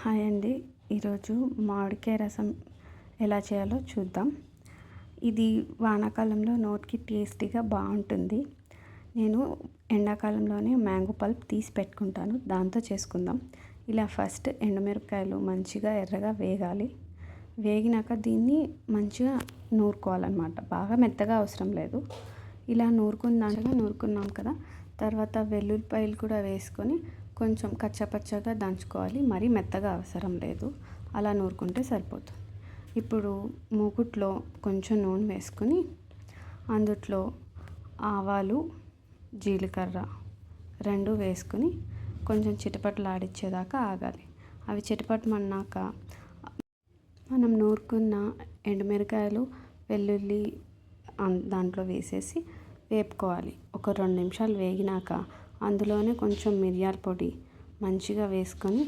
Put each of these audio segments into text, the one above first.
Hi అండి. ఈరోజు మామిడికాయ రసం ఎలా చేయాలో చూద్దాం. ఇది వానాకాలంలో నోట్కి టేస్టీగా బాగుంటుంది. నేను ఎండాకాలంలోనే మ్యాంగో పల్ప్ తీసి పెట్టుకుంటాను. దాంతో చేసుకుందాం. ఇలా ఫస్ట్ ఎండుమిరపకాయలు మంచిగా ఎర్రగా వేగాలి. వేగినాక దీన్ని మంచిగా నూరుకోవాలన్నమాట. బాగా మెత్తగా అవసరం లేదు. ఇలా నూరుకున్నాక నూరుకున్నాం కదా. తర్వాత వెల్లుల్లిపాయలు కూడా వేసుకొని కొంచెం కచ్చపచ్చగా దంచుకోవాలి. మరీ మెత్తగా అవసరం లేదు. అలా నూరుకుంటే సరిపోతుంది. ఇప్పుడు మూకుట్లో కొంచెం నూనె వేసుకొని అందుట్లో ఆవాలు జీలకర్ర రెండు వేసుకుని కొంచెం చిటపటలాడిచ్చేదాకా ఆగాలి. అవి చిటపటమన్నాక మనం నూరుకున్న ఎండుమిరకాయలు వెల్లుల్లి దాంట్లో వేసేసి వేపుకోవాలి. ఒక రెండు నిమిషాలు వేగినాక అందులోనే కొంచెం మిరియాల పొడి మంచిగా వేసుకొని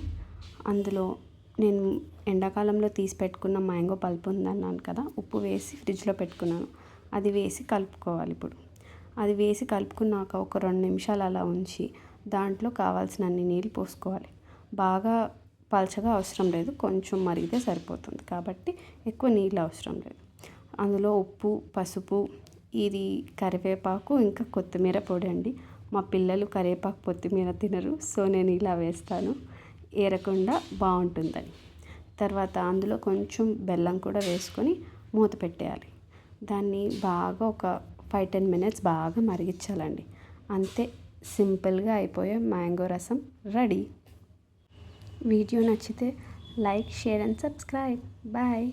అందులో నేను ఎండాకాలంలో తీసి పెట్టుకున్న మ్యాంగో పల్ప్ ఉందన్నాను కదా ఉప్పు వేసి ఫ్రిడ్జ్లో పెట్టుకున్నాను. అది వేసి కలుపుకోవాలి ఇప్పుడు. అది వేసి కలుపుకున్నాక ఒక రెండు నిమిషాలు అలా ఉంచి దాంట్లో కావాల్సిన అన్ని నీళ్ళు పోసుకోవాలి. బాగా పలచగా అవసరం లేదు కొంచెం మరిగితే సరిపోతుంది కాబట్టి ఎక్కువ నీళ్ళు అవసరం లేదు. అందులో ఉప్పు పసుపు ఇది కరివేపాకు ఇంకా కొత్తిమీర పొడి అండి. మా పిల్లలు కరివేపాకు కొత్తిమీర తినరు సో నేను ఇలా వేస్తాను. ఏరకుండా బాగుంటుందని. తర్వాత అందులో కొంచెం బెల్లం కూడా వేసుకొని మూత పెట్టేయాలి. దాన్ని బాగా ఒక ఫైవ్ టెన్ మినిట్స్ బాగా మరిగించాలండి. అంతే సింపుల్గా అయిపోయే మ్యాంగో రసం రెడీ. వీడియో నచ్చితే like share and subscribe. Bye.